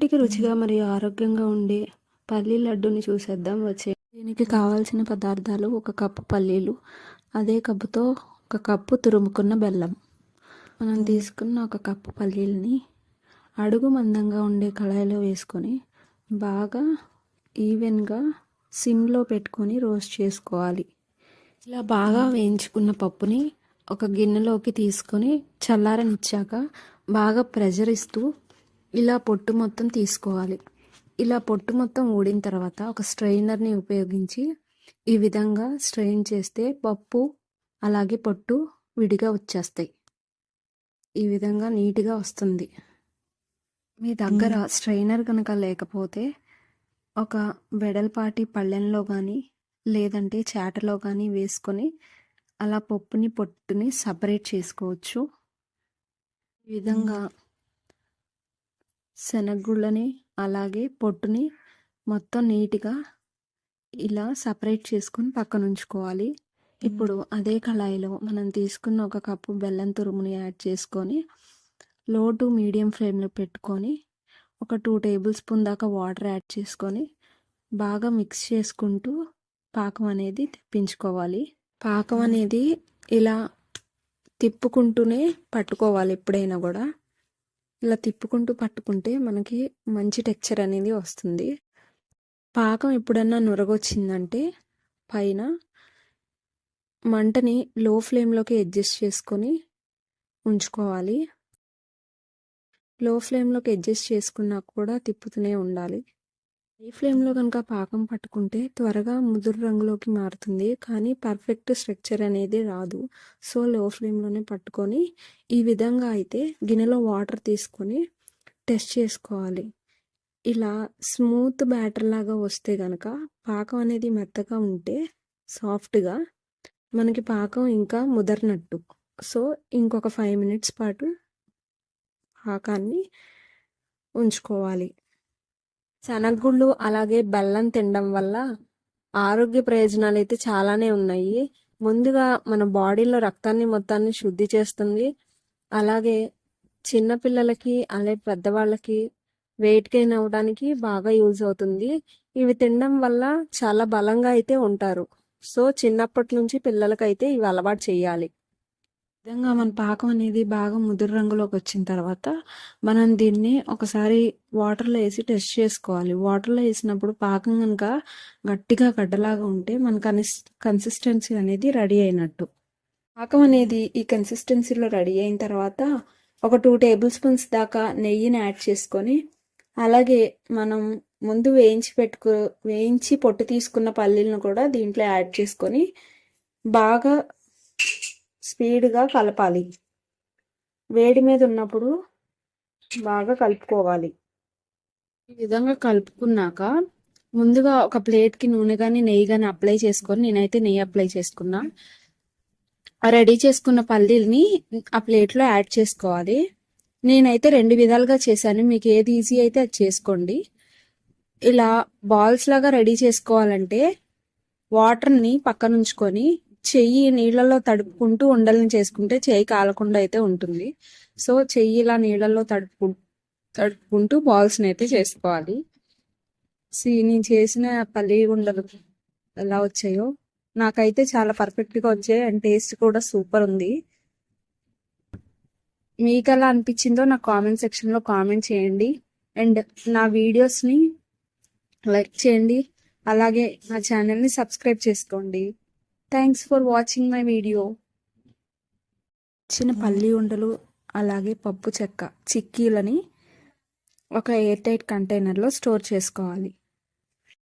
నోటికి రుచిగా మరియు ఆరోగ్యంగా ఉండే పల్లీ లడ్డూని చూసేద్దాం. వచ్చే దీనికి కావాల్సిన పదార్థాలు ఒక కప్పు పల్లీలు అదే కప్పుతో ఒక కప్పు తురుముకున్న బెల్లం. మనం తీసుకున్న ఒక కప్పు పల్లీలని అడుగు మందంగా ఉండే కళాయిలో వేసుకొని బాగా ఈవెన్గా సిమ్లో పెట్టుకొని రోస్ట్ చేసుకోవాలి. ఇలా బాగా వేయించుకున్న పప్పుని ఒక గిన్నెలోకి తీసుకొని చల్లారనిచ్చాక బాగా ప్రెషర్ ఇస్తూ ఇలా పొట్టు మొత్తం తీసుకోవాలి. ఇలా పొట్టు మొత్తం ఊడిన తర్వాత ఒక స్ట్రైనర్ని ఉపయోగించి ఈ విధంగా స్ట్రెయిన్ చేస్తే పప్పు అలాగే పొట్టు విడిగా వచ్చేస్తాయి. ఈ విధంగా నీట్గా వస్తుంది. మీ దగ్గర స్ట్రైనర్ కనుక లేకపోతే ఒక వెడల్పాటి పళ్ళెంలో కానీ లేదంటే చాటలో కానీ వేసుకొని అలా పప్పుని పొట్టుని సపరేట్ చేసుకోవచ్చు. ఈ విధంగా శనగగుళ్ళని అలాగే పొట్టుని మొత్తం నీట్గా ఇలా సపరేట్ చేసుకొని పక్కన ఉంచుకోవాలి ఇప్పుడు అదే కళాయిలో మనం తీసుకున్న ఒక కప్పు బెల్లం తురుముని యాడ్ చేసుకొని లో టు మీడియం ఫ్లేమ్లో పెట్టుకొని ఒక టూ టేబుల్ స్పూన్ దాకా వాటర్ యాడ్ చేసుకొని బాగా మిక్స్ చేసుకుంటూ పాకం అనేది తెప్పించుకోవాలి. పాకం అనేది ఇలా తిప్పుకుంటూనే పట్టుకోవాలి ఎప్పుడైనా కూడా. ఇలా తిప్పుకుంటూ పట్టుకుంటే మనకి మంచి టెక్చర్ అనేది వస్తుంది. పాకం ఎప్పుడన్నా నురగొచ్చిందంటే పైన మంటని లో ఫ్లేమ్లోకి అడ్జస్ట్ చేసుకొని ఉంచుకోవాలి. లో ఫ్లేమ్లోకి అడ్జస్ట్ చేసుకున్నా కూడా తిప్పుతూనే ఉండాలి. హై ఫ్లేమ్లో కనుక పాకం పట్టుకుంటే త్వరగా ముదురు రంగులోకి మారుతుంది. కానీ పర్ఫెక్ట్ స్ట్రక్చర్ అనేది రాదు. సో లో ఫ్లేమ్లోనే పట్టుకొని ఈ విధంగా అయితే గిన్నెలో వాటర్ తీసుకొని టెస్ట్ చేసుకోవాలి. ఇలా స్మూత్ బ్యాటర్ లాగా వస్తే కనుక పాకం అనేది మెత్తగా ఉంటే సాఫ్ట్గా మనకి పాకం ఇంకా ముదరినట్టు. సో ఇంకొక ఫైవ్ మినిట్స్ పాటు పాకాన్ని ఉంచుకోవాలి. శనగగుళ్ళు అలాగే బెల్లం తినడం వల్ల ఆరోగ్య ప్రయోజనాలు అయితే చాలానే ఉన్నాయి. ముందుగా మన బాడీలో రక్తాన్ని మొత్తాన్ని శుద్ధి చేస్తుంది. అలాగే చిన్నపిల్లలకి అలాగే పెద్దవాళ్ళకి వెయిట్ గెయిన్ అవ్వడానికి బాగా యూజ్ అవుతుంది. ఇవి తినడం వల్ల చాలా బలంగా అయితే ఉంటారు. సో చిన్నప్పటి నుంచి పిల్లలకైతే ఇవి అలవాటు చేయాలి. విధంగా మన పాకం అనేది బాగా ముదురు రంగులోకి వచ్చిన తర్వాత మనం దీన్ని ఒకసారి వాటర్లో వేసి టెస్ట్ చేసుకోవాలి. వాటర్లో వేసినప్పుడు పాకం కనుక గట్టిగా గడ్డలాగా ఉంటే మన కనిస్ కన్సిస్టెన్సీ అనేది రెడీ అయినట్టు. పాకం అనేది ఈ కన్సిస్టెన్సీలో రెడీ అయిన తర్వాత ఒక టూ టేబుల్ స్పూన్స్ దాకా నెయ్యిని యాడ్ చేసుకొని అలాగే మనం ముందు వేయించి పెట్టుకు వేయించి పొట్టు తీసుకున్న పల్లీలను కూడా దీంట్లో యాడ్ చేసుకొని బాగా స్పీడ్గా కలపాలి. వేడి మీద ఉన్నప్పుడు బాగా కలుపుకోవాలి. ఈ విధంగా కలుపుకున్నాక ముందుగా ఒక ప్లేట్కి నూనె కానీ నెయ్యి కానీ అప్లై చేసుకొని నేనైతే నెయ్యి అప్లై చేసుకున్నా. రెడీ చేసుకున్న పల్లీల్ని ఆ ప్లేట్లో యాడ్ చేసుకోవాలి. నేనైతే రెండు విధాలుగా చేశాను. మీకు ఏది ఈజీ అయితే అది చేసుకోండి. ఇలా బాల్స్ లాగా రెడీ చేసుకోవాలంటే వాటర్ని పక్కనుంచుకొని చెయ్యి నీళ్ళలో తడుపుకుంటూ ఉండల్ని చేసుకుంటే చెయ్యి కాలకుండా అయితే ఉంటుంది. సో చెయ్యి ఇలా నీళ్ళలో తడుపు తడుపుకుంటూ బాల్స్ని అయితే చేసుకోవాలి. సి నేను చేసిన పల్లి ఉండలు ఎలా వచ్చాయో నాకైతే చాలా పర్ఫెక్ట్గా వచ్చాయి అండ్ టేస్ట్ కూడా సూపర్ ఉంది. మీకు ఎలా అనిపించిందో నా కామెంట్ సెక్షన్లో కామెంట్ చేయండి. అండ్ నా వీడియోస్ని లైక్ చేయండి. అలాగే నా ఛానల్ని సబ్స్క్రైబ్ చేసుకోండి. Thanks for watching my video చిన్న పల్లి ఉండలు అలాగే పప్పు చెక్క చిక్కీలని ఒక ఎయిర్ టైట్ కంటైనర్లో స్టోర్ చేసుకోవాలి.